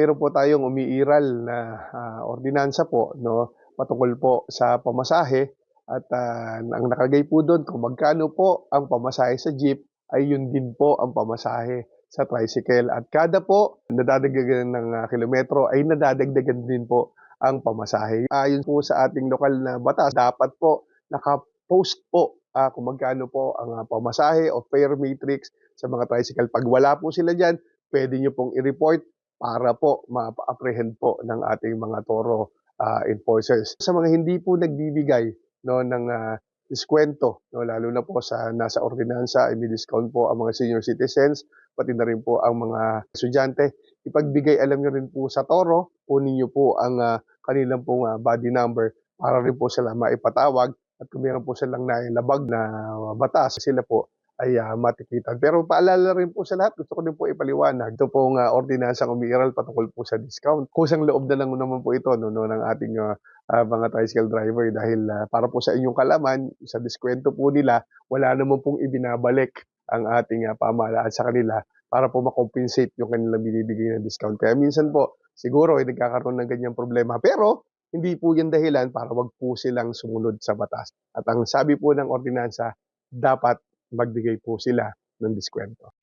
meron po tayong umiiral na ah, ordinansa po no patungkol po sa pamasahe at ah, ang nakagay po doon kung magkano po ang pamasahe sa jeep ay yun din po ang pamasahe sa tricycle at kada po nadadagdagan ng ah, kilometro ay nadadagdagan din po ang pamasahe. Ayon po sa ating lokal na batas, dapat po naka-post po ah, kung magkano po ang ah, pamasahe o fare matrix sa mga tricycle. Pag wala po sila dyan, pwede nyo pong i-report para po ma-apprehend po ng ating mga toro ah, enforcers. Sa mga hindi po nagbibigay no, ng ah, diskwento, no, lalo na po sa nasa ordinansa, ay discount po ang mga senior citizens, pati na rin po ang mga estudyante. Ipagbigay alam nyo rin po sa toro, kunin nyo po ang ah, kanilang pong ah, body number para rin po sila maipatawag at kung meron po silang nailabag na batas, sila po ay ah, matikitan. Pero paalala rin po sa lahat, gusto ko din po ipaliwanag. Ito pong uh, ordinansang umiiral patungkol po sa discount. Kusang loob na lang naman po ito no, no, ng ating ah, ah, mga tricycle driver dahil ah, para po sa inyong kalaman, sa diskwento po nila, wala naman pong ibinabalik ang ating ah, pamahalaan sa kanila para po makompensate yung kanilang binibigay na discount. Kaya minsan po, siguro ay nagkakaroon ng ganyang problema. Pero hindi po yan dahilan para wag po silang sumunod sa batas. At ang sabi po ng ordinansa, dapat magbigay po sila ng diskwento.